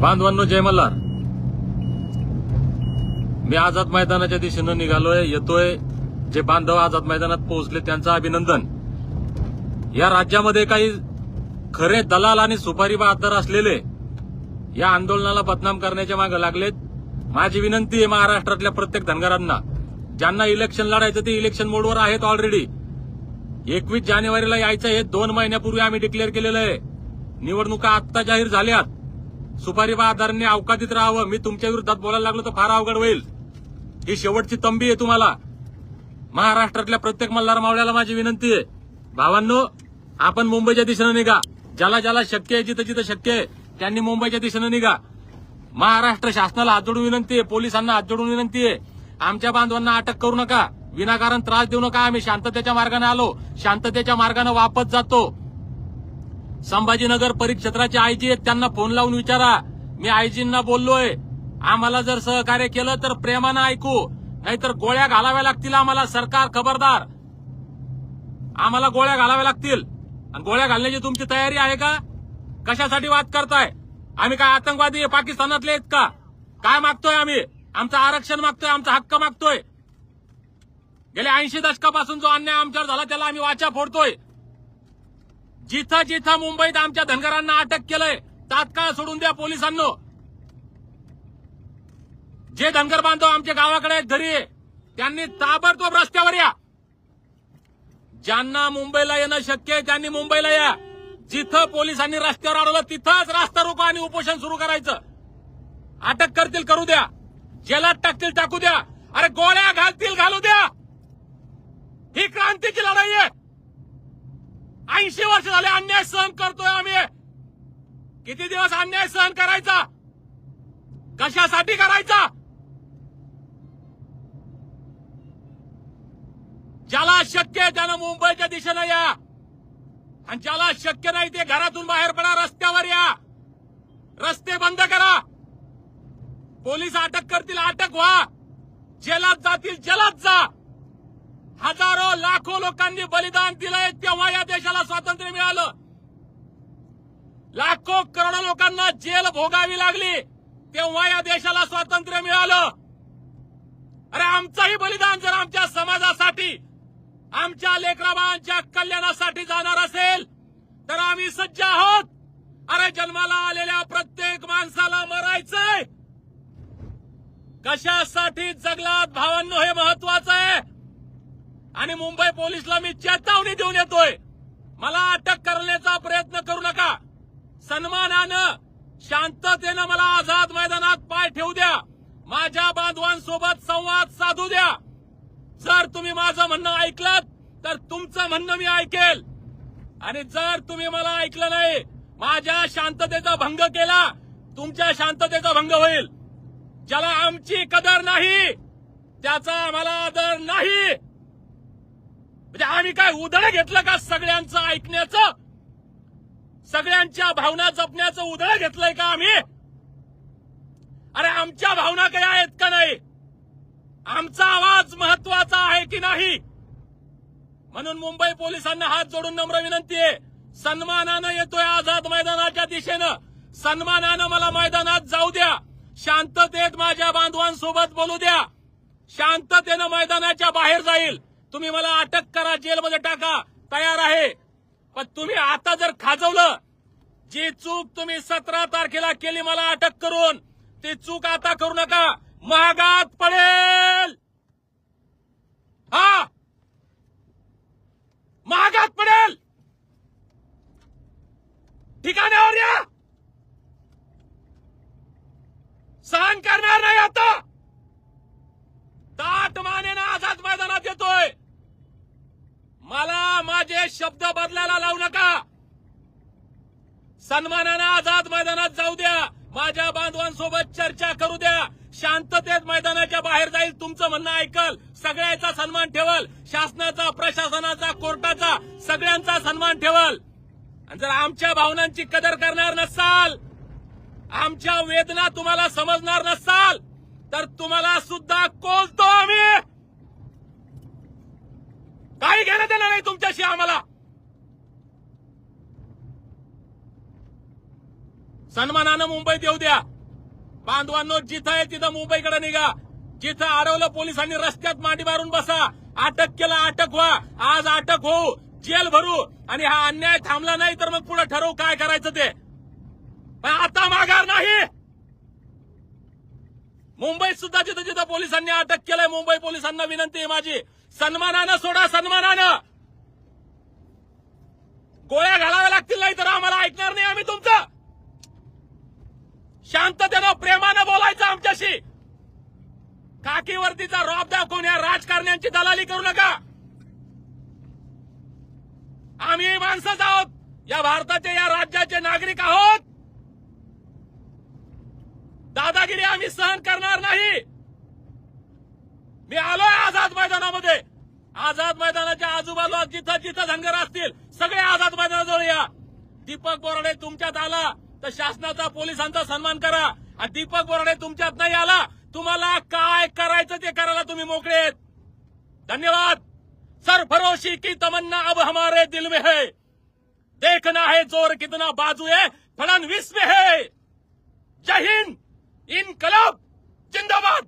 बांधवांनो जय मल्हार. मी आझाद मैदानाच्या दिशेनं निघालोय येतोय. जे बांधव आझाद मैदानात पोहोचले त्यांचं अभिनंदन. या राज्यामध्ये काही खरे दलाल आणि सुपारी बहादर असलेले या आंदोलनाला बदनाम करण्याच्या मागे लागलेत. माझी विनंती आहे महाराष्ट्रातल्या प्रत्येक धनगरांना ज्यांना इलेक्शन लढायचं ते इलेक्शन मोडवर आहेत ऑलरेडी एकवीस जानेवारीला यायचं हे दोन महिन्यापूर्वी आम्ही डिक्लेअर केलेलं आहे. निवडणुका आत्ता जाहीर झाल्यात. सुपारी बहादारांनी अवकातीत राहावं. मी तुमच्या विरोधात बोलायला लागलो तर फार अवघड होईल. ही शेवटची तंबी आहे तुम्हाला. महाराष्ट्रातल्या प्रत्येक मल्हार मावळ्याला माझी विनंती आहे. भावांनो आपण मुंबईच्या दिशेनं निघा. ज्याला ज्याला शक्य आहे जिथं जिथं शक्य आहे त्यांनी मुंबईच्या दिशेनं निघा. महाराष्ट्र शासनाला हात जोडून विनंती आहे. पोलिसांना हात जोडून विनंती आहे. आमच्या बांधवांना अटक करू नका. विनाकारण त्रास देऊ नका. आम्ही शांततेच्या मार्गाने आलो. शांततेच्या मार्गाने वापस जातो. संभाजीनगर परिक्षेत्राचे आयजी आहेत त्यांना फोन लावून विचारा. मी आयजींना बोललोय आम्हाला जर सहकार्य केलं तर प्रेमानं ऐकू नाहीतर गोळ्या घालाव्या लागतील आम्हाला सरकार खबरदार. आम्हाला गोळ्या घालाव्या लागतील. आणि गोळ्या घालण्याची तुमची तयारी आहे का? कशासाठी वाद करताय? आम्ही काय आतंकवादी पाकिस्तानातले आहेत का? काय मागतोय आम्ही? आमचं आरक्षण मागतोय आमचा हक्क मागतोय. गेल्या ऐंशी दशकापासून जो अन्याय आमच्यावर झाला त्याला आम्ही वाचा फोडतोय. जिथं जिथं मुंबईत आमच्या धनगरांना अटक केलंय तात्काळ सोडून द्या पोलिसांनो. जे धनगर बांधव आमच्या गावाकडे घरी त्यांनी ताबडतोब रस्त्यावर या. ज्यांना मुंबईला येणं शक्य आहे त्यांनी मुंबईला या. जिथं पोलिसांनी रस्त्यावर अडवलं तिथंच रास्ता रोको आणि उपोषण सुरू करायचं. अटक करतील करू द्या. जेलात टाकतील टाकू द्या. अरे गोळ्या घालतील घालू द्या. ही क्रांतीची लढाई आहे. ऐंशी वर्ष झाले अन्याय सहन करतोय आम्ही. किती दिवस अन्याय सहन करायचा? कशासाठी करायचा? ज्याला शक्य आहे त्यानं मुंबईच्या दिशेनं या. आणि ज्याला शक्य नाही ते घरातून बाहेर पडा रस्त्यावर या. रस्ते बंद करा. पोलीस अटक करतील अटक व्हा. जेलात जातील जेलात जा. हजार लाखो लोकांनी बलिदान दिलंय तेव्हा या देशाला स्वातंत्र्य मिळालं. लाखो करोडो लोकांना जेल भोगावी लागली तेव्हा या देशाला स्वातंत्र्य मिळालं. अरे आमचंही बलिदान जर आमच्या समाजासाठी आमच्या लेकराबाळांच्या कल्याणासाठी जाणार असेल तर आम्ही सज्ज आहोत. अरे जन्माला आलेल्या प्रत्येक माणसाला मरायचंय. कशासाठी जगलात भावांनो हे महत्वाचं आहे. आणि मुंबई पोलिसला मी चेतावणी देऊन येतोय. मला अटक करण्याचा प्रयत्न करू नका. सन्मानानं शांततेनं मला आझाद मैदानात पाय ठेवू द्या. माझ्या बांधवांसोबत संवाद साधू द्या. जर तुम्ही माझं म्हणणं ऐकलं तर तुमचं म्हणणं मी ऐकेल. आणि जर तुम्ही मला ऐकलं नाही माझ्या शांततेचा भंग केला तुमच्या शांततेचा भंग होईल. ज्याला आमची कदर नाही त्याचा आम्हाला आदर नाही. कोणी काय उदळ घेतलं का सगळ्यांचं ऐकण्याचं? सगळ्यांच्या भावना जपण्याचं उदळ घेतलंय का आम्ही? अरे आमच्या भावना काही आहेत का नाही? आमचा आवाज महत्त्वाचा आहे की नाही? म्हणून मुंबई पोलिसांना हात जोडून नम्र विनंती आहे. सन्मानानं येतोय आझाद मैदानाच्या दिशेनं. सन्मानानं मला मैदानात जाऊ द्या. शांततेत माझ्या बांधवांसोबत बोलू द्या. शांततेनं मैदानाच्या बाहेर जाईल. तुम्ही मला अटक करा जेलमध्ये टाका तयार आहे. पण तुम्ही आता जर खाजवलं जी चूक तुम्ही सतरा तारखेला केली मला अटक करून ती चूक आता करू नका. महागात पडेल. हा. महागात पडेल ठिकाणावर या सहन करणार नाही आता ताट मानेनं आझाद मैदानात येतोय मला माझे शब्द बदलायला लावू नका. सन्मानानं आझाद मैदानात जाऊ द्या. माझ्या बांधवांसोबत चर्चा करू द्या. शांततेत मैदानाच्या बाहेर जाईल. तुमचं म्हणणं ऐकल. सगळ्याचा सन्मान ठेवल. शासनाचा प्रशासनाचा कोर्टाचा सगळ्यांचा सन्मान ठेवल. आणि जर आमच्या भावनांची कदर करणार नसाल आमच्या वेदना तुम्हाला समजणार नसाल तर तुम्हाला सुद्धा कोलतो आम्ही. काही घेणं देणार नाही तुमच्याशी आम्हाला. सन्मानानं मुंबईत येऊ द्या. बांधवांनो जिथं आहे तिथं मुंबईकडे निघा. जिथं अडवलं पोलिसांनी रस्त्यात मांडी मारून बसा. अटक केला अटक व्हा. आज अटक होऊ जेल भरू. आणि हा अन्याय थांबला नाही तर मग पुढे ठरवू काय करायचं ते. पण आता माघार नाही. मुंबईत सुद्धा जिथं जिथं पोलिसांनी अटक केलंय मुंबई पोलिसांना विनंती आहे माझी. सन्मानानं सोडा सन्मानानं! गोळ्या घालाव्या लागतील नाही तर आम्हाला ऐकणार नाही आम्ही तुमचं! शांततेनं प्रेमानं बोलायचं आमच्याशी! काकीवरतीचा रॉब दाखवून या राजकारण्यांची दलाली करू नका! आम्ही माणसंच आहोत! या भारताचे या राज्याचे नागरिक आहोत! दादागिरी आम्ही सहन करणार नाही! मी आलोय आझाद मैदानामध्ये. आझाद मैदानाच्या आजूबाजू जिथं जिथं धनगर असतील सगळे आझाद मैदानाजवळ या. दीपक बोराडे तुमच्यात आला तर शासनाचा पोलिसांचा सन्मान करा. आणि दीपक बोराडे तुमच्यात नाही आला तुम्हाला काय करायचं ते करायला तुम्ही मोकळे धन्यवाद. सरफरोशी की तमन्ना अब हमारे दिल में है. देखना है जोर कितना बाजू है फडणवीस में है. जय हिंद इनकलाब जिंदाबाद.